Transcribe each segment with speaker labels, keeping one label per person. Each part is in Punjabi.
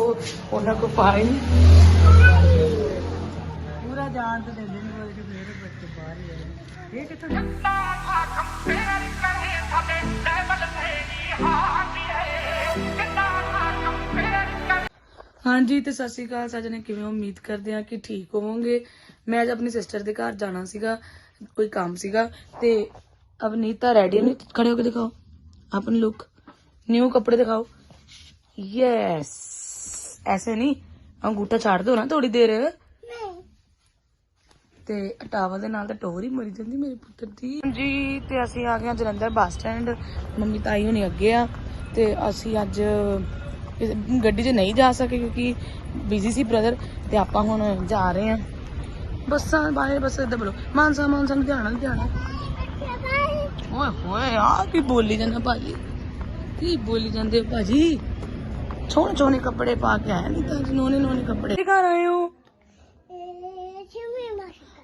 Speaker 1: ਦੇਖੋ ਉਹਨਾਂ ਕੋ ਫਾਈਨ
Speaker 2: ਪੂਰਾ ਜਾਣ ਤੇ ਦਿੰਦੇ ਨਹੀਂ ਕੋਈ ਕਿ ਮੇਰੇ ਬੱਚੇ ਬਾਹਰ ਹੀ ਆਏ ਇਹ ਕਿੱਥੋਂ
Speaker 1: ਹਾਂਜੀ, ਤੇ ਸਤਿ ਸ਼੍ਰੀ ਅਕਾਲ। ਸਜਣੇ, ਕਿਵੇਂ ਉਮੀਦ ਕਰਦੇ ਆ ਕਿ ਠੀਕ ਹੋਵੋਗੇ। ਮੈਂ ਅੱਜ ਆਪਣੀ ਸਿਸਟਰ ਦੇ ਘਰ ਜਾਣਾ ਸੀਗਾ, ਕੋਈ ਕੰਮ ਸੀਗਾ, ਤੇ ਅਵਨੀਤਾ ਰੈਡੀ ਨੇ ਖੜੇ ਹੋ ਕੇ ਦਿਖਾਓ। ਆਪਣੀ ਲੁੱਕ ਨਿਊ ਕੱਪੜੇ ਦਿਖਾਓ। ਯੈਸ ਐਸੇ ਨਹੀਂ ਅੰਗੂਠਾ ਛੱਡ ਦੋ ਨਾ ਥੋੜੀ ਦੇਰ। ਤੇ ਟਾਵਲ ਦੇ ਨਾਲ ਤਾਂ ਟੋਰ ਹੀ ਮਰੀ ਜਾਂਦੀ ਮੇਰੇ ਪੁੱਤਰ ਦੀ। ਜੀ ਤੇ ਅਸੀਂ ਆ ਗਏ ਜਲੰਧਰ ਬੱਸ ਸਟੈਂਡ। ਮੰਮੀ ਤਾਈ ਹੁਣੀ ਅੱਗੇ ਆ। ਤੇ ਅਸੀਂ ਅੱਜ ਗੱਡੀ 'ਚ ਨਹੀਂ ਜਾ ਸਕੇ ਕਿਉਂਕਿ ਬਿਜ਼ੀ ਸੀ ਬ੍ਰਦਰ ਤੇ ਆਪਾਂ ਹੁਣ ਜਾ ਰਹੇ ਹਾਂ। ਬੱਸਾਂ ਬਾਹਰ ਬੱਸ ਇੱਧਰ ਬੋਲੋ। ਮਾਨਸਾ ਮਾਨਸਾ ਨੂੰ ਜਾਣਾ ਜਾਣਾ ਓਏ ਹੋਏ ਆ ਕੀ ਬੋਲੀ ਜਾਂਦਾ ਭਾਜੀ? ਕੀ ਬੋਲੀ ਜਾਂਦੇ ਭਾਜੀ? ਸੋਹਣੇ ਸੋਹਣੇ ਕੱਪੜੇ ਪਾ ਕੇ ਆਏ ਨਹੀਂ ਤਾਂ ਨੋਨੇ ਨੋਨੇ ਕੱਪੜੇ। ਘਰ ਆਏ ਹੋ?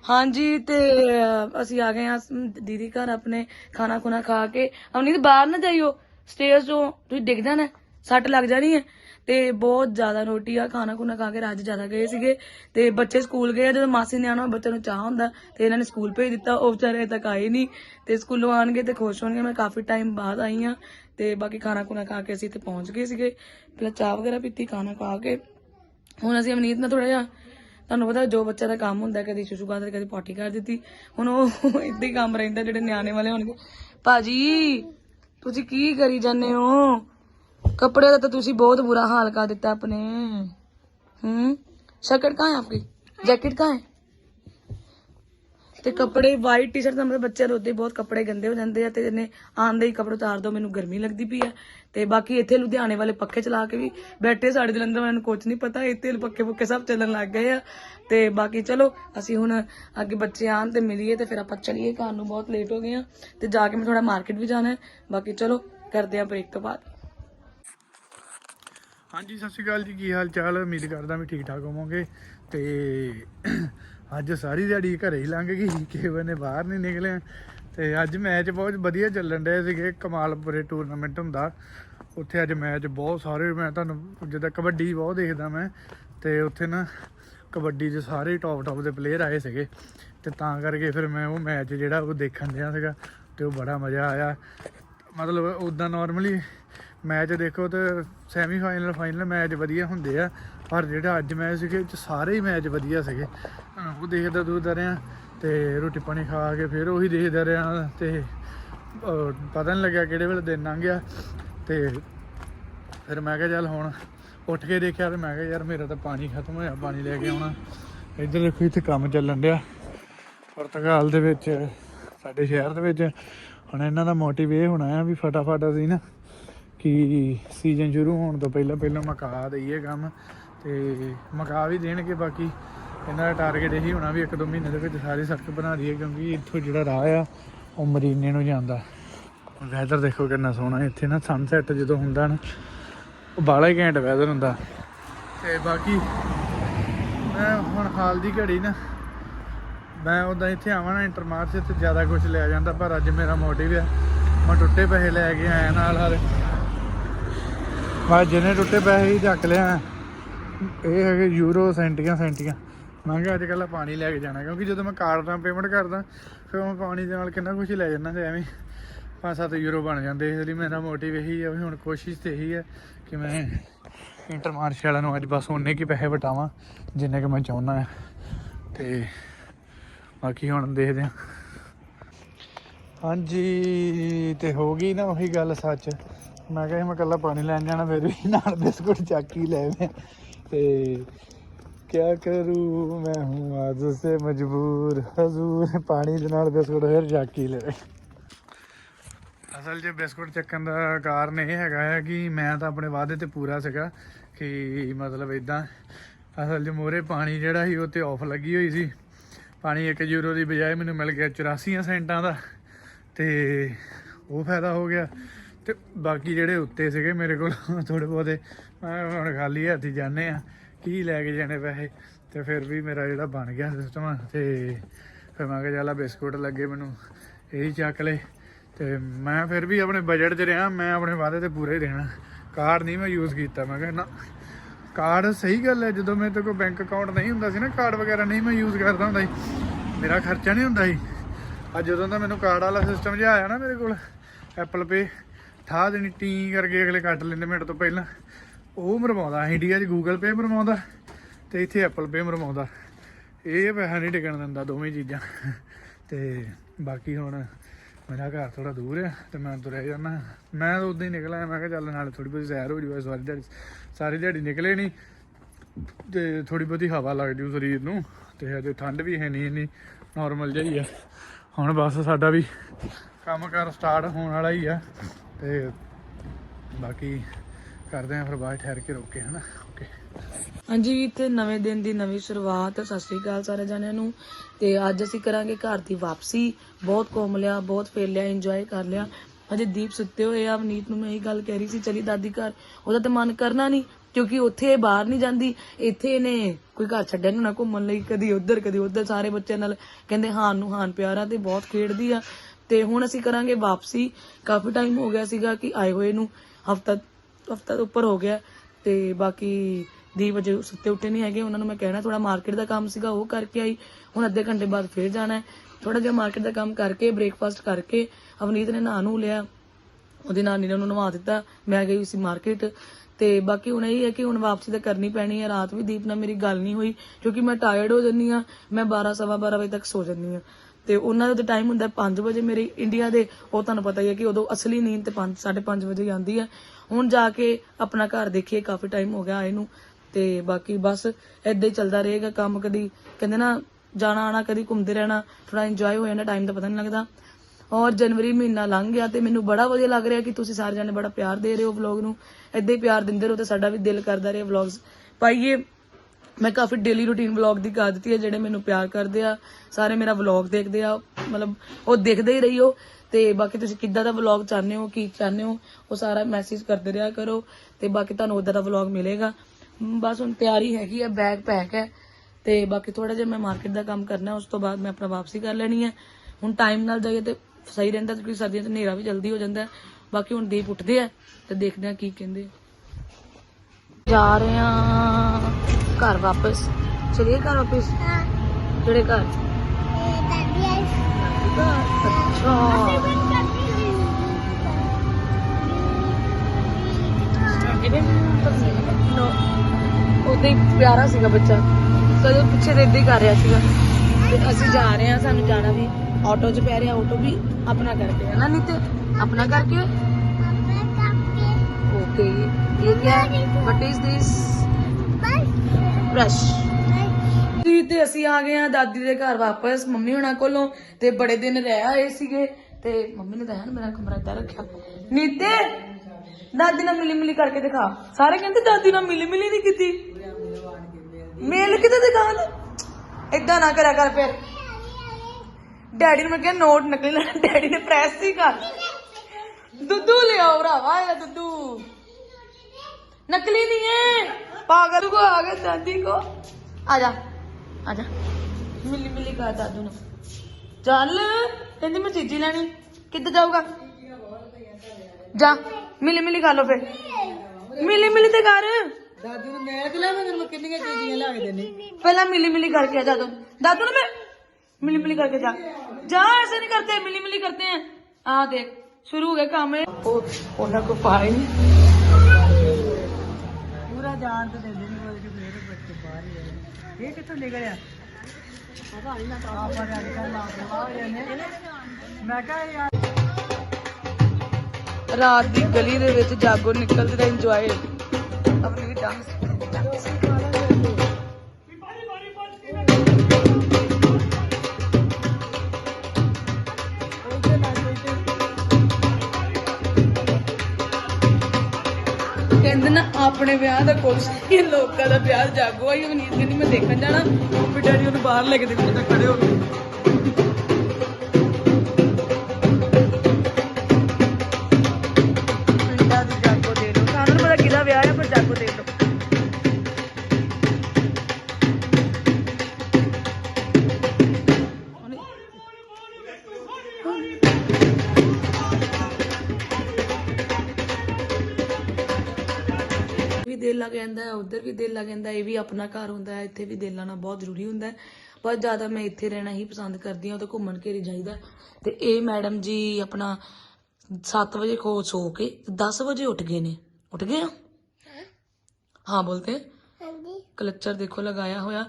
Speaker 1: ਹਾਂਜੀ, ਤੇ ਅਸੀਂ ਆ ਗਏ ਆ ਦੀਦੀ ਘਰ ਆਪਣੇ ਖਾਣਾ ਖੁਣਾ ਖਾ ਕੇ। ਅਮਨੀਤ ਬਾਹਰ ਨਾ ਜਾਈਓ। ਸਟੇਜ ਤੋਂ, ਤੁਸੀਂ ਡਿੱਗ ਜਾਣਾ ਸੱਟ ਲੱਗ ਜਾਣੀ ਹੈ। ਤੇ ਬਹੁਤ ਜ਼ਿਆਦਾ ਰੋਟੀ ਆ ਖਾਣਾ ਖੁਣਾ ਖਾ ਕੇ ਰੱਜ ਜ਼ਿਆਦਾ ਗਏ ਸੀਗੇ ਤੇ ਬੱਚੇ ਸਕੂਲ ਗਏ ਆ, ਜਦੋਂ ਮਾਸੀ ਨੇ ਆਉਣਾ ਬੱਚਿਆਂ ਨੂੰ ਚਾਹ ਹੁੰਦਾ ਤੇ ਇਹਨਾਂ ਨੇ ਸਕੂਲ ਭੇਜ ਦਿੱਤਾ ਉਹ ਵਿਚਾਰੇ ਤੱਕ ਆਏ ਨਹੀਂ ਤੇ ਸਕੂਲੋਂ ਆਣਗੇ ਤੇ ਖੁਸ਼ ਹੋਣਗੇ ਮੈਂ ਕਾਫੀ ਟਾਈਮ ਬਾਅਦ ਆਈ ਆ ਤੇ ਬਾਕੀ ਖਾਣਾ ਖੁਣਾ ਖਾ ਕੇ ਅਸੀਂ ਤੇ ਪਹੁੰਚ ਗਏ ਸੀਗੇ ਪਹਿਲਾਂ ਚਾਹ ਵਗੈਰਾ ਪੀਤੀ ਖਾਣਾ ਖਾ ਕੇ। ਹੁਣ ਅਸੀਂ ਅਮਨੀਤ ਨਾਲ ਥੋੜਾ ਜਿਹਾ ਤੁਹਾਨੂੰ ਪਤਾ ਜੋ ਬੱਚਾ ਦਾ ਕੰਮ ਹੁੰਦਾ ਕਦੀ ਸ਼ੁਸ਼ੂ ਕਰ ਦਿੱਤੀ ਕਦੀ ਪੋਟੀ ਕਰ ਦਿੱਤੀ ਹੁਣ ਉਹ ਇਦਾਂ ਹੀ ਕੰਮ ਰਹਿੰਦਾ ਜਿਹੜੇ ਨਿਆਣੇ ਵਾਲੇ ਹੋਣਗੇ। ਭਾਜੀ ਤੁਸੀਂ ਕੀ ਕਰੀ ਜਾਂਦੇ ਹੋ? ਕੱਪੜੇ ਦਾ ਤਾਂ ਤੁਸੀਂ ਬਹੁਤ ਬੁਰਾ ਹਾਲ ਕਰ ਦਿੱਤਾ ਆਪਣੇ। ਹੂੰ? ਸ਼ਰਟ ਕਹਾਂ ਹੈ ਆਪਕੀ? ਜੈਕਟ ਕਹਾਂ ਹੈ? ਤੇ ਕੱਪੜੇ ਵਾਈਟ ਟੀ-ਸ਼ਰਟ ਤਾਂ ਮੇਰੇ ਬੱਚਿਆਂ ਦੇ ਉੱਤੇ ਬਹੁਤ ਕੱਪੜੇ ਗੰਦੇ ਹੋ ਜਾਂਦੇ ਆ ਤੇ ਇਹਨੇ ਆਂਦੇ ਹੀ ਕੱਪੜੇ ਉਤਾਰ ਦੋ, ਮੈਨੂੰ ਗਰਮੀ ਲੱਗਦੀ ਪਈ ਆ। ਤੇ ਬਾਕੀ ਇੱਥੇ ਲੁਧਿਆਣੇ ਵਾਲੇ ਪੱਖੇ ਚਲਾ ਕੇ ਵੀ ਬੈਠੇ ਸਾਡੇ ਜਲੰਧਰ ਵਾਲਿਆਂ ਨੂੰ ਕੁਝ ਨਹੀਂ ਪਤਾ। ਇੱਥੇ ਪੱਕੇ ਪੁੱਖੇ ਸਭ ਚੱਲਣ ਲੱਗ ਗਏ ਆ। ਤੇ ਬਾਕੀ ਚਲੋ, ਅਸੀਂ ਹੁਣ ਅੱਗੇ ਬੱਚੇ ਆਣ ਤੇ ਮਿਲੀਏ ਤੇ ਫਿਰ ਆਪਾਂ ਚਲੀਏ ਘਰ ਨੂੰ, ਬਹੁਤ ਲੇਟ ਹੋ ਗਏ ਆ। ਤੇ ਜਾ ਕੇ ਮੈਂ ਥੋੜਾ ਮਾਰਕੀਟ ਵੀ ਜਾਣਾ ਹੈ। ਬਾਕੀ ਚਲੋ, ਕਰਦੇ ਆ ਬ੍ਰੇਕ ਤੋਂ ਬਾਅਦ।
Speaker 3: ਹਾਂਜੀ, ਸਤਿ ਸ਼੍ਰੀ ਅਕਾਲ ਜੀ। ਕੀ ਹਾਲ ਚਾਲ? ਉਮੀਦ ਕਰਦਾ ਵੀ ਠੀਕ ਠਾਕ ਹੋਵੋਗੇ। ਤੇ ਅੱਜ ਸਾਰੀ ਦਿਹਾੜੀ ਘਰੇ ਹੀ ਲੰਘ ਗਈ। ਕਿਸੇ ਨੇ ਬਾਹਰ ਨਹੀਂ ਨਿਕਲਿਆ। ਤੇ ਅੱਜ ਮੈਚ ਬਹੁਤ ਵਧੀਆ ਚੱਲਣ ਡਏ ਸੀਗੇ। ਕਮਾਲਪੁਰੇ ਟੂਰਨਾਮੈਂਟ ਹੁੰਦਾ। ਉੱਥੇ ਅੱਜ ਮੈਚ ਬਹੁਤ ਸਾਰੇ, ਮੈਂ ਤੁਹਾਨੂੰ ਜਿੱਦਾਂ ਕਬੱਡੀ ਬਹੁਤ ਦੇਖਦਾ ਮੈਂ। ਤੇ ਉੱਥੇ ਨਾ ਕਬੱਡੀ ਦੇ ਸਾਰੇ ਟੌਪ ਟੌਪ ਦੇ ਪਲੇਅਰ ਆਏ ਸੀਗੇ। ਤੇ ਤਾਂ ਕਰਕੇ ਫਿਰ ਮੈਂ ਉਹ ਮੈਚ ਜਿਹੜਾ ਉਹ ਦੇਖਣ ਡਿਆ ਸੀਗਾ। ਤੇ ਉਹ ਬੜਾ ਮਜ਼ਾ ਆਇਆ। ਮਤਲਬ ਉਦਾਂ ਨਾਰਮਲੀ ਮੈਚ ਦੇਖੋ ਤੇ ਸੈਮੀ ਫਾਈਨਲ ਫਾਈਨਲ ਮੈਚ ਵਧੀਆ ਹੁੰਦੇ ਆ, ਪਰ ਜਿਹੜਾ ਅੱਜ ਮੈਚ ਸੀਗੇ ਚ ਸਾਰੇ ਹੀ ਮੈਚ ਵਧੀਆ ਸੀਗੇ। ਉਹ ਦੇਖਦਾ ਦੂਰਦਾ ਰਿਹਾ ਤੇ ਰੋਟੀ ਪਾਣੀ ਖਾ ਕੇ ਫਿਰ ਉਹੀ ਦੇਖਦਾ ਰਿਹਾ ਤੇ ਪਤਾ ਨਹੀਂ ਲੱਗਿਆ ਕਿਹੜੇ ਵੇਲੇ ਦਿਨ ਲੰਘ ਗਿਆ ਤੇ ਫਿਰ ਮੈਂ ਕਿਹਾ ਚੱਲ ਹੁਣ ਉੱਠ ਕੇ ਦੇਖਿਆ ਤੇ ਮੈਂ ਕਿਹਾ ਯਾਰ ਮੇਰਾ ਤਾਂ ਪਾਣੀ ਖਤਮ ਹੋਇਆ, ਪਾਣੀ ਲੈ ਕੇ ਆਉਣਾ। ਇੱਧਰ ਦੇਖੋ, ਇੱਥੇ ਕੰਮ ਚੱਲਣ ਡਿਆ। ਪੁਰਤਗਾਲ ਦੇ ਵਿੱਚ, ਸਾਡੇ ਸ਼ਹਿਰ ਦੇ ਵਿੱਚ, ਹੁਣ ਇਹਨਾਂ ਦਾ ਮੋਟਿਵ ਇਹ ਹੋਣਾ ਆ ਵੀ ਫਟਾਫਟ ਅਸੀਂ ਨਾ ਕਿ ਸੀਜ਼ਨ ਸ਼ੁਰੂ ਹੋਣ ਤੋਂ ਪਹਿਲਾਂ ਪਹਿਲਾਂ ਮਕਾ ਦਈਏ ਕੰਮ ਤੇ ਮਕਾ ਵੀ ਦੇਣਗੇ, ਬਾਕੀ ਇਹਨਾਂ ਦਾ ਟਾਰਗੇਟ ਇਹੀ ਹੋਣਾ ਵੀ ਇੱਕ ਦੋ ਮਹੀਨੇ ਦੇ ਵਿੱਚ ਸਾਰੀ ਸੜਕ ਬਣਾ ਦਈਏ ਕਿਉਂਕਿ ਇੱਥੋਂ ਜਿਹੜਾ ਰਾਹ ਆ, ਉਹ ਮਰੀਨੇ ਨੂੰ ਜਾਂਦਾ। ਵੈਦਰ ਦੇਖੋ ਕਿੰਨਾ ਸੋਹਣਾ, ਇੱਥੇ ਨਾ ਸਨਸੈਟ ਜਦੋਂ ਹੁੰਦਾ ਨਾ, ਉਹ ਬਾਲਾ ਹੀ ਘੈਂਟ ਵੈਦਰ ਹੁੰਦਾ। ਤੇ ਬਾਕੀ ਮੈਂ ਹੁਣ ਹਾਲ ਦੀ ਘੜੀ ਨਾ, ਮੈਂ ਉਦਾਂ ਇੱਥੇ ਆਵਾਂ ਨਾ ਇੰਟਰਮਾਰਚ ਤੇ ਜ਼ਿਆਦਾ ਕੁਝ ਲਿਆ ਜਾਂਦਾ, ਪਰ ਅੱਜ ਮੇਰਾ ਮੋਟਿਵ ਆ। ਮੈਂ ਟੁੱਟੇ ਪੈਸੇ ਲੈ ਕੇ ਆਇਆ ਨਾਲ ਹਾਲੇ ਮੈਂ ਜਿਹਨੇ ਟੁੱਟੇ ਪੈਸੇ ਹੀ ਚੱਕ ਲਿਆ ਇਹ ਹੈਗੇ ਯੂਰੋ ਸੈਂਟੀਆਂ ਸੈਂਟੀਆਂ। ਮੈਂ ਕਿਹਾ, ਅੱਜ ਕੱਲ੍ਹ ਪਾਣੀ ਲੈ ਕੇ ਜਾਣਾ, ਕਿਉਂਕਿ ਜਦੋਂ ਮੈਂ ਕਾਰਡ ਨਾਲ ਪੇਮੈਂਟ ਕਰਦਾ, ਫਿਰ ਮੈਂ ਪਾਣੀ ਦੇ ਨਾਲ ਕਿੰਨਾ ਕੁਝ ਲੈ ਜਾਂਦਾ ਤੇ ਐਵੇਂ 5-7 ਯੂਰੋ ਬਣ ਜਾਂਦੇ। ਇਸ ਲਈ ਮੇਰਾ ਮੋਟਿਵ ਇਹੀ ਹੈ ਵੀ ਹੁਣ ਕੋਸ਼ਿਸ਼ ਤੇ ਇਹੀ ਹੈ ਕਿ ਮੈਂ ਇੰਟਰਮਾਰਚ ਵਾਲਿਆਂ ਨੂੰ ਅੱਜ ਬਸ ਉਹਨੇ ਕੀ ਪੈਸੇ ਵਟਾਵਾਂ, ਜਿੰਨੇ ਕਿ ਮੈਂ ਚਾਹੁੰਦਾ ਹਾਂ ਤੇ ਬਾਕੀ ਹੁਣ ਦੇਖਦੇ ਹਾਂ ਹਾਂਜੀ, ਤੇ ਹੋ ਗਈ ਨਾ ਉਹੀ ਗੱਲ ਸੱਚ। ਮੈਂ ਕਿਹਾ ਸੀ ਮੈਂ ਇਕੱਲਾ ਪਾਣੀ ਲੈਣ ਜਾਣਾ, ਫਿਰ ਵੀ ਨਾਲ ਬਿਸਕੁਟ ਚੱਕ ਹੀ ਲੈ ਮੈਂ ਤੇ ਕਿਆ ਕਰੂ, ਮੈਂ ਹੂੰ ਆਜ ਸੇ ਮਜਬੂਰ। ਹਜ਼ੂਰ, ਪਾਣੀ ਦੇ ਨਾਲ ਬਿਸਕੁਟ ਫਿਰ ਚੱਕ ਹੀ ਲੈ ਅਸਲ 'ਚ ਬਿਸਕੁਟ ਚੱਕਣ ਦਾ ਕਾਰਨ ਇਹ ਹੈਗਾ ਹੈ ਕਿ ਮੈਂ ਤਾਂ ਆਪਣੇ ਵਾਅਦੇ ਤੇ ਪੂਰਾ ਸੀਗਾ ਕਿ ਮਤਲਬ ਇਦਾਂ ਅਸਲ 'ਚ ਮੋਰੇ ਪਾਣੀ ਜਿਹੜਾ ਸੀ ਉਹ ਤੇ ਆਫ ਲੱਗੀ ਹੋਈ ਸੀ। ਪਾਣੀ 1 ਯੂਰੋ ਦੀ ਬਜਾਏ ਮੈਨੂੰ ਮਿਲ ਗਿਆ 84 ਸੈਂਟਾਂ ਦਾ। ਤੇ ਉਹ ਫਾਇਦਾ ਹੋ ਗਿਆ। ਤੇ ਬਾਕੀ ਜਿਹੜੇ ਉੱਤੇ ਸੀਗੇ ਮੇਰੇ ਕੋਲ ਥੋੜੇ ਬਹੁਤੇ, ਮੈਂ ਹੁਣ ਖਾਲੀ ਹੱਥੀ ਜਾਂਦੇ ਆ ਕੀ ਲੈ ਕੇ ਜਾਣੇ ਪੈਸੇ? ਤੇ ਫਿਰ ਵੀ ਮੇਰਾ ਜਿਹੜਾ ਬਣ ਗਿਆ ਸਿਸਟਮ ਤੇ ਫਿਰ ਮੈਂ ਕਿਹਾ ਚੱਲ ਬਿਸਕੁਟ ਲੱਗੇ ਮੈਨੂੰ, ਇਹੀ ਚੱਕ ਲਏ। ਤੇ ਮੈਂ ਫਿਰ ਵੀ ਆਪਣੇ ਬਜਟ 'ਚ ਰਿਹਾ, ਮੈਂ ਆਪਣੇ ਵਾਅਦੇ ਤੇ ਪੂਰੇ ਹੀ ਰਹਿਣਾ। ਕਾਰਡ ਨਹੀਂ ਮੈਂ ਯੂਜ਼ ਕੀਤਾ, ਮੈਂ ਕਿਹਾ ਨਾ ਕਾਰਡ ਸਹੀ ਗੱਲ ਹੈ, ਜਦੋਂ ਮੇਰੇ ਕੋਲ ਬੈਂਕ ਅਕਾਊਂਟ ਨਹੀਂ ਹੁੰਦਾ ਸੀ ਨਾ ਕਾਰਡ ਵਗੈਰਾ ਨਹੀਂ ਮੈਂ ਯੂਜ਼ ਕਰਦਾ ਹੁੰਦਾ ਸੀ। ਮੇਰਾ ਖਰਚਾ ਨਹੀਂ ਹੁੰਦਾ ਸੀ। ਅੱਜ ਜਦੋਂ ਦਾ ਮੈਨੂੰ ਕਾਰਡ ਵਾਲਾ ਸਿਸਟਮ ਜਿਹਾ ਆਇਆ ਨਾ ਮੇਰੇ ਕੋਲ ਐਪਲ ਪੇ ਠਾ ਦੇਣੀ ਟੀ ਕਰਕੇ ਅਗਲੇ ਕੱਟ ਲੈਂਦੇ ਮਿੰਟ ਤੋਂ ਪਹਿਲਾਂ। ਉਹ ਮਰਵਾਉਂਦਾ, ਇੰਡੀਆ 'ਚ ਗੂਗਲ ਪੇ ਮਰਵਾਉਂਦਾ ਤੇ ਇੱਥੇ ਐਪਲ ਪੇ ਮਰਵਾਉਂਦਾ। ਇਹ ਪੈਸਾ ਨਹੀਂ ਟਿਕਣ ਦਿੰਦਾ, ਦੋਵੇਂ ਚੀਜ਼ਾਂ। ਤੇ ਬਾਕੀ ਹੁਣ ਮੇਰਾ ਘਰ ਥੋੜਾ ਦੂਰ ਹੈ ਤੇ ਮੈਂ ਤੁਰਿਆ ਜਾਂਦਾ। ਮੈਂ ਤਾਂ ਉਦਾਂ ਹੀ ਨਿਕਲ ਆਇਆ ਮੈਂ ਕਿਹਾ ਚੱਲ ਨਾਲੇ ਥੋੜੀ ਬਹੁਤੀ ਸੈਰ ਹੋ ਜੂਗਾ ਸਾਰੀ ਦਿਹਾੜੀ ਸਾਰੀ ਦਿਹਾੜੀ ਨਿਕਲੇ ਨਹੀਂ ਤੇ ਥੋੜੀ ਬਹੁਤੀ ਹਵਾ ਲੱਗ ਜੂ ਸਰੀਰ ਨੂੰ, ਤੇ ਅਜੇ ਠੰਡ ਵੀ ਹੈ ਨਹੀਂ ਇੰਨੀ ਨਾਰਮਲ ਜਿਹੀ ਆ। ਹੁਣ ਬਸ ਸਾਡਾ ਵੀ ਕੰਮ ਕਾਰ ਸਟਾਰਟ ਹੋਣ ਵਾਲਾ ਹੀ ਆ। ਤੇ ਬਾਕੀ ਕਰਦੇ ਆਂ ਫਿਰ ਬਾਅਦ ਠਹਿਰ ਕੇ ਰੋਕੇ ਹਨਾ? ਓਕੇ
Speaker 1: ਹਾਂਜੀ ਤੇ ਨਵੇਂ ਦਿਨ ਦੀ ਨਵੀਂ ਸ਼ੁਰੂਆਤ, ਸਤਿ ਸ੍ਰੀ ਅਕਾਲ ਸਾਰੇ ਜਣਿਆਂ ਨੂੰ। ਤੇ ਅੱਜ ਅਸੀਂ ਕਰਾਂਗੇ ਘਰ ਦੀ ਵਾਪਸੀ। ਬਹੁਤ ਘੁੰਮ ਲਿਆ, ਬਹੁਤ ਫੇਰ ਲਿਆ ਇੰਜੋਏ ਕਰ ਲਿਆ। ਅਜੇ ਦੀਪ ਸੁੱਤੇ ਹੋਏ ਆ, ਅਵਨੀਤ ਨੂੰ ਮੈਂ ਇਹ ਗੱਲ ਕਹਿ ਰਹੀ ਸੀ, ਚਲੀ ਦਾਦੀ ਘਰ। ਉਹਦਾ ਤੇ ਮਨ ਕਰਨਾ ਨਹੀਂ, ਕਿਉਂਕਿ ਉੱਥੇ ਇਹ ਬਾਹਰ ਨਹੀਂ ਜਾਂਦੀ। ਇੱਥੇ ਇਹਨੇ ਕੋਈ ਘਰ ਛੱਡਿਆ ਨੂੰ ਨਾ ਘੁੰਮਣ ਲਈ, ਕਦੀ ਉੱਧਰ ਕਦੀ ਉੱਧਰ। ਸਾਰੇ ਬੱਚਿਆਂ ਨਾਲ ਕਹਿੰਦੇ, ਹਾਨ ਨੂੰ ਹਾਨ ਪਿਆਰਾ ਤੇ ਬਹੁਤ ਖੇਡਦੀ ਆ। ਤੇ ਹੁਣ ਅਸੀਂ ਕਰਾਂਗੇ ਵਾਪਸੀ। ਕਾਫੀ ਟਾਈਮ ਹੋ ਗਿਆ ਸੀਗਾ ਕਿ ਆਏ ਹੋਏ ਨੂੰ। ਹਫਤਾ ਹਫਤਾ ਤੋਂ ਉੱਪਰ ਹੋ ਗਿਆ। ਤੇ ਬਾਕੀ ਦੀ ਵਜੇ ਸੁੱਤੇ ਉੱਠੇ ਨਹੀਂ ਹੈਗੇ। ਉਹਨਾਂ ਨੂੰ ਮੈਂ ਕਹਿਣਾ ਥੋੜਾ ਮਾਰਕੀਟ ਦਾ ਕੰਮ ਸੀਗਾ, ਉਹ ਕਰਕੇ ਆਈ। ਹੁਣ ਅੱਧੇ ਘੰਟੇ ਬਾਅਦ ਫੇਰ ਜਾਣਾ। ਹੈ ਥੋੜਾ ਜਿਹਾ ਮਾਰਕੀਟ ਦਾ ਕੰਮ ਕਰਕੇ ਬ੍ਰੇਕਫਾਸਟ ਕਰਕੇ, ਅਵਨੀਤ ਨੇ ਨਹਾ ਨੂੰ ਲਿਆ। ਉਹਦੇ ਨਾਲ ਨੇ ਨੂੰ ਨਵਾ ਦਿੱਤਾ। ਮੈਂ ਗਈ ਸੀ ਮਾਰਕੀਟ ਤੇ ਬਾਕੀ ਹੁਣ ਇਹ ਹੈ ਕਿ ਹੁਣ ਵਾਪਸੀ ਤਾਂ ਕਰਨੀ ਪੈਣੀ ਹੈ। ਰਾਤ ਵੀ ਦੀਪ ਨਾਲ ਮੇਰੀ ਗੱਲ ਨਹੀਂ ਹੋਈ, ਕਿਉਂਕਿ ਮੈਂ ਟਾਇਰਡ ਹੋ ਜੰਨੀ ਆ ਮੈਂ 12 ਸਵਾ 12 ਵਜੇ ਤੱਕ ਸੋ ਜੰਨੀ ਆ ਤੇ ਉਹਨਾਂ ਦਾ ਟਾਈਮ ਹੁੰਦਾ 5 ਵਜੇ ਮੇਰੇ ਇੰਡੀਆ ਦੇ। ਉਹ ਤੁਹਾਨੂੰ ਪਤਾ ਹੀ ਹੈ ਕਿ ਉਦੋਂ ਅਸਲੀ ਨੀਂਦ ਤੇ 5 5:30 ਵਜੇ ਆਉਂਦੀ ਹੈ। ਹੁਣ ਜਾ ਕੇ ਆਪਣਾ ਘਰ ਦੇਖੀਏ, ਕਾਫੀ ਟਾਈਮ ਹੋ ਗਿਆ ਆਏ ਨੂੰ। ਤੇ ਬਾਕੀ ਬਸ ਏਦਾਂ ਹੀ ਚੱਲਦਾ ਰਹੇਗਾ ਕੰਮ ਕਦੀ। ਕਹਿੰਦੇ ਨਾ ਜਾਣਾ ਆਣਾ ਕਦੀ ਘੁੰਮਦੇ ਰਹਿਣਾ। ਥੋੜਾ ਇੰਜੋਏ ਹੋ ਜਾਂਦਾ ਟਾਈਮ ਦਾ ਪਤਾ ਨਹੀਂ ਲੱਗਦਾ। ਔਰ ਜਨਵਰੀ ਮਹੀਨਾ ਲੰਘ ਗਿਆ ਤੇ ਮੈਨੂੰ ਬੜਾ ਵਧੀਆ ਲੱਗ ਰਿਹਾ ਕਿ ਤੁਸੀਂ ਸਾਰੇ ਜਣੇ ਬੜਾ ਪਿਆਰ ਦੇ ਰਹੇ ਹੋ ਵਲੌਗ ਨੂੰ। ਏਦਾਂ ਹੀ ਪਿਆਰ ਦਿੰਦੇ ਰਹੋ ਤੇ ਸਾਡਾ ਵੀ ਦਿਲ ਕਰਦਾ ਰਿਹਾ ਵਲੌਗਸ ਪਾਈਏ ਮੈਂ ਕਾਫੀ ਡੇਲੀ ਰੂਟੀਨ ਵਲੌਗ ਦੀ ਕਰ ਦਿੱਤੀ ਹੈ, ਜਿਹੜੇ ਮੈਨੂੰ ਪਿਆਰ ਕਰਦੇ ਆ। ਸਾਰੇ ਮੇਰਾ ਵਲੌਗ ਦੇਖਦੇ ਆ, ਮਤਲਬ ਉਹ ਦੇਖਦੇ ਹੀ ਰਹੀਓ। ਤੇ ਬਾਕੀ ਤੁਸੀਂ ਕਿੱਦਾਂ ਦਾ ਵਲੌਗ ਚਾਹੁੰਦੇ ਹੋ, ਕੀ ਚਾਹੁੰਦੇ ਹੋ, ਉਹ ਸਾਰਾ ਮੈਸੇਜ ਕਰਦੇ ਰਿਹਾ ਕਰੋ। ਤੇ ਬਾਕੀ ਤੁਹਾਨੂੰ ਉਦਾਂ ਦਾ ਵਲੌਗ ਮਿਲੇਗਾ। ਬਸ ਹੁਣ ਤਿਆਰੀ ਹੈਗੀ ਹੈ ਬੈਗ ਪੈਕ ਹੈ। ਤੇ ਬਾਕੀ ਥੋੜਾ ਜਿਹਾ ਮੈਂ ਮਾਰਕੀਟ ਦਾ ਕੰਮ ਕਰਨਾ ਉਸ ਤੋਂ ਬਾਅਦ ਮੈਂ ਆਪਣਾ ਵਾਪਸੀ ਕਰ ਲੈਣੀ ਹੈ। ਹੁਣ ਟਾਈਮ ਨਾਲ ਜਾਈਏ ਤੇ ਸਹੀ ਰਹਿੰਦਾ ਕਿਉਂਕਿ ਸਰਦੀਆਂ 'ਚ ਹਨੇਰਾ ਵੀ ਜਲਦੀ ਹੋ ਜਾਂਦਾ। ਬਾਕੀ ਹੁਣ ਦੀਪ ਉੱਠਦੇ ਆ ਤੇ ਦੇਖਦੇ ਆ ਕੀ ਕਹਿੰਦੇ। ਆ। ਜਾ ਰਹੇ ਆ ਘਰ ਵਾਪਸ। ਚਲਿਏ ਘਰ ਵਾਪਸ? ਕਿਹੜੇ ਘਰ? ਅੱਛਾ। ਪਿਆਰਾ ਸੀਗਾ ਬੱਚਾ। ਕਦੋਂ ਪਿੱਛੇ ਦੇ ਇੱਦਾਂ ਹੀ ਕਰ ਰਿਹਾ ਸੀਗਾ। ਅਸੀਂ ਜਾ ਰਹੇ ਹਾਂ ਸਾਨੂੰ ਜਾਣਾ ਵੀ। ਆਟੋ 'ਚ ਪੈ ਰਿਹਾ ਆਟੋ ਵੀ ਆਪਣਾ ਕਰਕੇ ਹੈ ਨਾ ਨਿਤ ਆਪਣਾ ਕਰਕੇ ਓਕੇ ਇਹ क्या व्हाट इज दिस ब्रश ਜੀ ਤੇ ਅਸੀਂ ਆ ਗਏ ਆ ਦਾਦੀ ਦੇ ਘਰ ਵਾਪਸ ਮੰਮੀ ਹੁਣਾਂ ਕੋਲੋਂ ਤੇ ਬੜੇ ਦਿਨ ਰਹਿ ਆਏ ਸੀਗੇ ਤੇ ਮੰਮੀ ਨੇ ਤਾਂ ਐਨ ਮੇਰਾ ਕਮਰਾ ਏਦਾਂ ਰੱਖਿਆ ਨੀਤੇ ਦਾਦੀ ਨਾਲ ਮਿਲੀ ਮਿਲੀ ਕਰਕੇ ਦਿਖਾ ਸਾਰੇ ਕਹਿੰਦੇ ਦਾਦੀ ਨਾਲ ਮਿਲੀ ਮਿਲੀ ਨਹੀਂ ਕੀਤੀ ਮੇਲ ਕਿਤੇ ਦਿਖਾ ਏਦਾਂ ਨਾ ਕਰਿਆ ਕਰ ਫਿਰ ਡੈਡੀ ਨੂੰ ਮੈਂ ਕਿਹਾ ਨੋਟ ਨਕਲੀ ਨਾ ਡੈਡੀ ਨੇ ਪ੍ਰੈਸ ਹੀ ਕਰ ਦੁੱਧੂ ਲਿਆਓ ਭਰਾਵਾ ਇਹ ਦੁੱਧੂ। ਨਕਲੀ ਨਹੀਂ ਹੈ। ਪਾਗਲ ਕੋ ਆ ਗਿਆ ਦਾਦੀ ਕੋ। ਆ ਜਾ ਆ ਜਾ। ਮਿਲੀ ਮਿਲੀ ਕਰ ਦਾਦੂ ਨੂੰ। ਚੱਲ ਕਹਿੰਦੀ ਮੈਂ ਚੀਜ਼ੀ ਲੈਣੀ। ਕਿੱਧਰ ਜਾਊਗਾ? ਜਾ ਮਿਲੀ ਮਿਲੀ ਕਰ ਲੋ ਫੇਰ। ਮਿਲੀ ਮਿਲੀ ਤੇ ਕਰ।
Speaker 2: ਦਾਦੂ ਨੂੰ ਮੈਂ ਤੇ ਲੈ ਮੈਂ ਕਿੰਨੀਆਂ ਚੀਜ਼ੀਆਂ ਲਾ ਕੇ ਦੇਣੀ
Speaker 1: ਪਹਿਲਾਂ ਮਿਲੀ ਮਿਲੀ ਕਰਕੇ ਆ ਜਾ ਦਾਦੂ ਨੂੰ ਮੈਂ मिली मिली करके जा जा ऐसे नहीं करते मिली मिली करते हैं आ देख शुरू हो गया काम ओना को पाई
Speaker 2: ਪੂਰਾ ਜਾਨ ਤੇ ਦਿੰਦੇ ਨਹੀਂ ਕੋਈ ਕਿ ਫੇਰ ਬੱਚੇ ਬਾਹਰ ਹੀ ਆਏ ਇਹ ਕਿੱਥੋਂ ਨਿਕਲਿਆ ਪਤਾ ਨਹੀਂ ਨਾ ਆਪਾਂ ਅੱਜ ਕੱਲ ਲਾਪਰਵਾਹ ਹੋ ਜਾਂਦੇ ਮੈਂ ਕਿਹਾ ਯਾਰ
Speaker 1: ਰਾਤ ਦੀ ਗਲੀ ਦੇ ਵਿੱਚ ਜਾਗੋ ਨਿਕਲਦੇ ਦਾ ਇੰਜੋਏ ਆਪਣੀ ਡਾਂਸ ਆਪਣੇ ਵਿਆਹ ਦਾ ਕੁਛ ਇਹ ਲੋਕਾਂ ਦਾ ਵਿਆਹ ਜਾਗੋ ਆਈ ਮਨੀਤ ਕਹਿੰਦੀ ਮੈਂ ਦੇਖਣ ਜਾਣਾ। ਫਿਰ ਡੈਡੀ ਉਹਨੂੰ ਬਾਹਰ ਲੈ ਕੇ ਦੇ ਤਾਂ ਖੜੇ ਹੋ ਗਏ ਲੱਗ ਜਾਂਦਾ ਹੈ ਉਧਰ ਵੀ ਦਿਲ ਲੱਗ ਜਾਂਦਾ ਹੈ, ਇਹ ਵੀ ਆਪਣਾ ਘਰ ਹੁੰਦਾ ਹੈ ਇੱਥੇ ਵੀ ਦਿਲ ਲਾਣਾ ਬਹੁਤ ਜ਼ਰੂਰੀ ਹੁੰਦਾ ਹੈ। ਪਰ ਜ਼ਿਆਦਾ ਮੈਂ ਇੱਥੇ ਰਹਿਣਾ ਹੀ ਪਸੰਦ ਕਰਦੀ ਹਾਂ ਤੇ ਘੁੰਮਣ ਘੇਰੀ ਜਾਈਦਾ ਤੇ ਇਹ ਮੈਡਮ ਜੀ ਆਪਣਾ 7 ਵਜੇ ਖੋ ਸੋ ਕੇ 10 ਵਜੇ ਉੱਠ ਗਏ ਨੇ। ਉੱਠ ਗਏ ਆ? ਹਾਂ? ਬੋਲਤੇ
Speaker 4: ਹਾਂਜੀ।
Speaker 1: ਕਲਚਰ ਦੇਖੋ ਲਗਾਇਆ ਹੋਇਆ।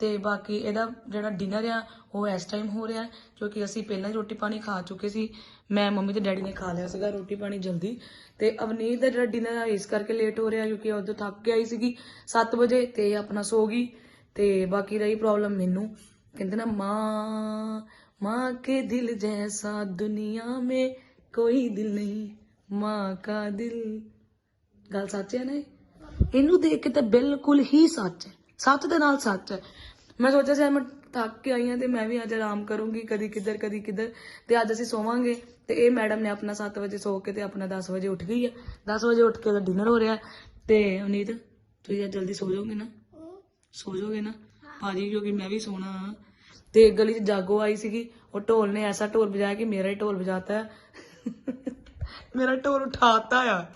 Speaker 1: ਤੇ ਬਾਕੀ ਇਹਦਾ ਜਿਹੜਾ ਡਿਨਰ ਆ, ਉਹ ਇਸ ਟਾਈਮ ਹੋ ਰਿਹਾ ਕਿਉਂਕਿ ਅਸੀਂ ਪਹਿਲਾਂ ਹੀ ਰੋਟੀ ਪਾਣੀ ਖਾ ਚੁੱਕੇ ਸੀ। ਮੈਂ ਮੰਮੀ ਤੇ ਡੈਡੀ ਨੇ ਖਾ ਲਿਆ ਸੀਗਾ ਰੋਟੀ ਪਾਣੀ ਜਲਦੀ। ਤੇ ਅਵਨੀਤ ਦਾ ਜਿਹੜਾ ਡਿਨਰ ਆ, ਇਸ ਕਰਕੇ ਲੇਟ ਹੋ ਰਿਹਾ, ਕਿਉਂਕਿ ਉਦੋਂ ਥੱਕ ਕੇ ਆਈ ਸੀਗੀ 7 ਵਜੇ ਤੇ ਆਪਣਾ ਸੋ ਗਈ। ਤੇ ਬਾਕੀ ਰਹੀ ਪ੍ਰੋਬਲਮ ਮੈਨੂੰ। ਕਹਿੰਦੇ ਨਾ, ਮਾਂ ਮਾਂ ਕੇ ਦਿਲ ਜੈਸਾ ਦੁਨੀਆ में ਕੋਈ ਦਿਲ ਨਹੀਂ, ਮਾਂ ਕਾ ਦਿਲ। ਗੱਲ ਸੱਚ ਹੈ ਨਾ ਇਹਨੂੰ ਦੇਖ ਕੇ ਤਾਂ ਬਿਲਕੁਲ ਹੀ ਸੱਚ ਹੈ। ਸੱਚ ਦੇ ਨਾਲ ਸੱਚ ਹੈ। ਮੈਂ ਸੋਚਿਆ ਸੀ ਮੈਂ ਥੱਕ ਕੇ ਆਈ ਹਾਂ ਤੇ ਮੈਂ ਵੀ ਅੱਜ ਆਰਾਮ ਕਰੂੰਗੀ, ਕਦੀ ਕਿੱਧਰ ਕਦੀ ਕਿੱਧਰ। ਤੇ ਅੱਜ ਅਸੀਂ ਸੋਵਾਂਗੇ ਤੇ ਇਹ ਮੈਡਮ ਨੇ ਆਪਣਾ 7 ਵਜੇ ਸੋ ਕੇ ਤੇ ਆਪਣਾ 10 ਵਜੇ ਉੱਠ ਗਈ ਹੈ 10 ਵਜੇ ਉੱਠ ਕੇ ਉਹਦਾ ਡਿਨਰ ਹੋ ਰਿਹਾ। ਤੇ ਅਨੀਤ ਤੁਸੀਂ ਅੱਜ ਜਲਦੀ ਸੋ ਜਾਓਗੇ ਨਾ? ਸੋ ਜਾਓਗੇ ਨਾ? ਭਾਜੀ, ਕਿਉਂਕਿ ਮੈਂ ਵੀ ਸੋਣਾ ਤੇ ਗਲੀ 'ਚ ਜਾਗੋ ਆਈ ਸੀਗੀ। ਉਹ ਢੋਲ ਨੇ ਐਸਾ ਢੋਲ ਵਜਾਇਆ ਕਿ ਮੇਰਾ ਹੀ ਢੋਲ ਵਜਾਤਾ ਮੇਰਾ ਢੋਲ ਉਠਾਤਾ ਆ।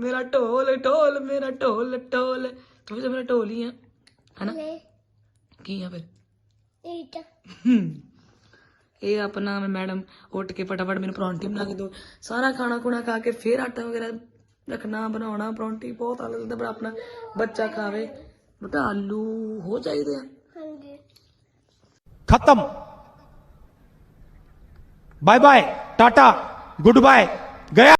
Speaker 1: ਮੇਰਾ ਢੋਲ ਢੋਲ, ਮੇਰਾ ਢੋਲ ਢੋਲ। ਤੂੰ ਵੀ ਤਾਂ ਮੇਰਾ ਢੋਲ ਹੀ ਆ। ਹਨਾ?
Speaker 4: ਨੇ
Speaker 1: ਕੀ ਆ ਫਿਰ? ਇਹ ਆਪਣਾ ਮੈਂ ਮੈਡਮ ਉੱਠ ਕੇ ਫਟਾਫਟ ਮੈਨੂੰ ਪਰੌਂਠੀ ਬਣਾ ਕੇ ਦੋ। ਸਾਰਾ ਖਾਣਾ ਖੁਣਾ ਖਾ ਕੇ ਫਿਰ ਆਟਾ ਵਗੈਰਾ ਰੱਖਣਾ ਬਣਾਉਣਾ ਪਰੌਂਠੀ ਬਹੁਤ ਆਲਸ ਲੱਗਦਾ ਪਰ ਆਪਣਾ ਬੱਚਾ ਖਾਵੇ। ਬਟਾ ਆਲੂ ਹੋ ਚਾਹੀਦੇ ਆ।
Speaker 5: ਖਤਮ। Bye bye tata good bye ਗਿਆ